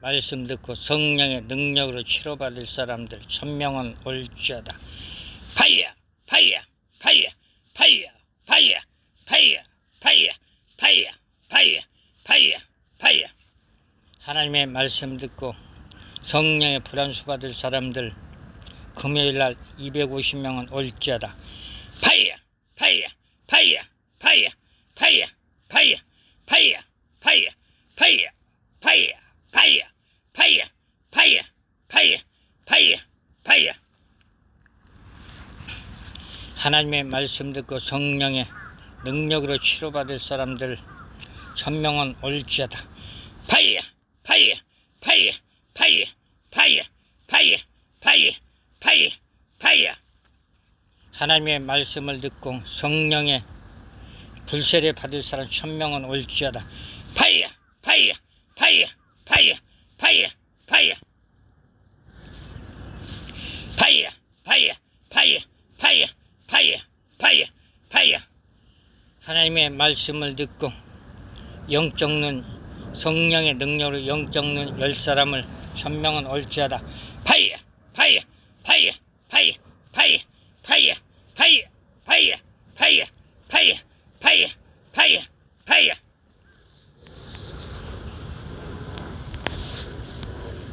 말씀 듣고 성령의 능력으로 치료받을 사람들 천명은 올지어다. 파이어, 파이어, 파이어, 파이어, 파이어, 파이어, 파이어, 파이어, 파이어, 파이어, 파이어. 하나님의 말씀 듣고 성령의 불안수 받을 사람들 금요일 날 250명은 올지어다. 파이어, 하나님의 말씀 듣고 성령의 능력으로 치료받을 사람들 천명은 올지어다. 파이어, 파이어, 파이어, 파이어, 파이어, 파이어, 파이어, 파이어, 파이어. 하나님의 말씀을 듣고 성령의 불세례 받을 사람 천명은 올지어다. 파이어, 파이어, 파이어, 파이어, 파이어, 파이어. 파이어, 파이어, 파이어, 파이어, 파이어, 파이어, 파이어. 하나님의 말씀을 듣고 영적 눈 성령의 능력으로 영적 눈 열 사람을 천명은 올지어다. 파이어, 파이어, 파이어,